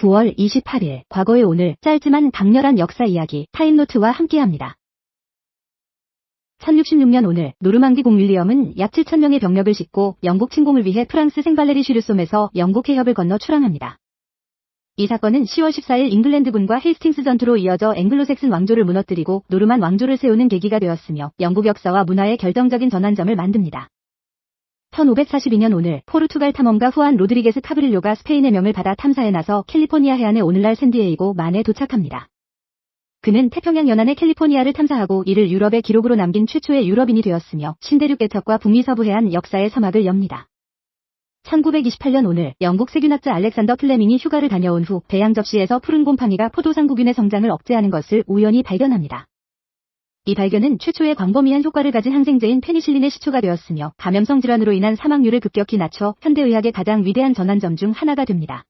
9월 28일 과거의 오늘 짧지만 강렬한 역사 이야기 타임노트와 함께합니다. 1066년 오늘 노르망디 공 윌리엄은 약 7천명의 병력을 싣고 영국 침공을 위해 프랑스 생발레리 슈르솜에서 영국 해협을 건너 출항합니다. 이 사건은 10월 14일 잉글랜드군과 헤이스팅스 전투로 이어져 앵글로색슨 왕조를 무너뜨리고 노르만 왕조를 세우는 계기가 되었으며 영국 역사와 문화의 결정적인 전환점을 만듭니다. 1542년 오늘 포르투갈 탐험가 후안 로드리게스 카브릴료가 스페인의 명을 받아 탐사에 나서 캘리포니아 해안의 오늘날 샌디에이고 만에 도착합니다. 그는 태평양 연안의 캘리포니아를 탐사하고 이를 유럽의 기록으로 남긴 최초의 유럽인이 되었으며 신대륙 개척과 북미 서부 해안 역사의 서막을 엽니다. 1928년 오늘 영국 세균학자 알렉산더 플레밍이 휴가를 다녀온 후 배양 접시에서 푸른 곰팡이가 포도상구균의 성장을 억제하는 것을 우연히 발견합니다. 이 발견은 최초의 광범위한 효과를 가진 항생제인 페니실린의 시초가 되었으며 감염성 질환으로 인한 사망률을 급격히 낮춰 현대의학의 가장 위대한 전환점 중 하나가 됩니다.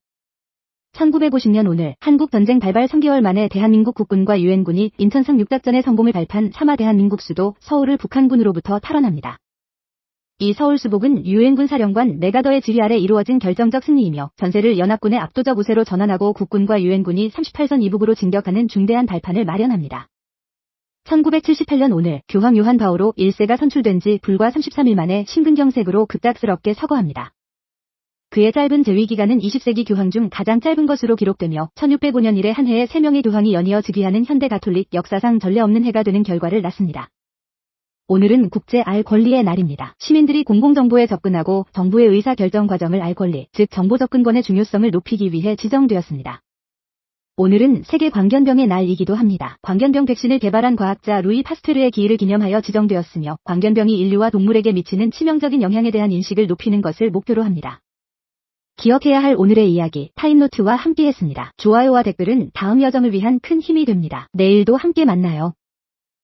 1950년 오늘 한국 전쟁 발발 3개월 만에 대한민국 국군과 유엔군이 인천성 육작전의 성공을 발판 3화 대한민국 수도 서울을 북한군으로부터 탈환합니다. 이 서울 수복은 유엔군 사령관 메가더의 지휘 아래 이루어진 결정적 승리이며 전세를 연합군의 압도적 우세로 전환하고 국군과 유엔군이 38선 이북으로 진격하는 중대한 발판을 마련합니다. 1978년 오늘 교황 요한 바오로 1세가 선출된 지 불과 33일 만에 심근경색으로 급작스럽게 서거합니다. 그의 짧은 재위 기간은 20세기 교황 중 가장 짧은 것으로 기록되며 1605년 이래 한 해에 3명의 교황이 연이어 즉위하는 현대 가톨릭 역사상 전례 없는 해가 되는 결과를 낳습니다. 오늘은 국제 알 권리의 날입니다. 시민들이 공공정보에 접근하고 정부의 의사 결정 과정을 알 권리, 즉 정보 접근권의 중요성을 높이기 위해 지정되었습니다. 오늘은 세계 광견병의 날이기도 합니다. 광견병 백신을 개발한 과학자 루이 파스테르의 기일을 기념하여 지정되었으며 광견병이 인류와 동물에게 미치는 치명적인 영향에 대한 인식을 높이는 것을 목표로 합니다. 기억해야 할 오늘의 이야기 타임노트와 함께했습니다. 좋아요와 댓글은 다음 여정을 위한 큰 힘이 됩니다. 내일도 함께 만나요.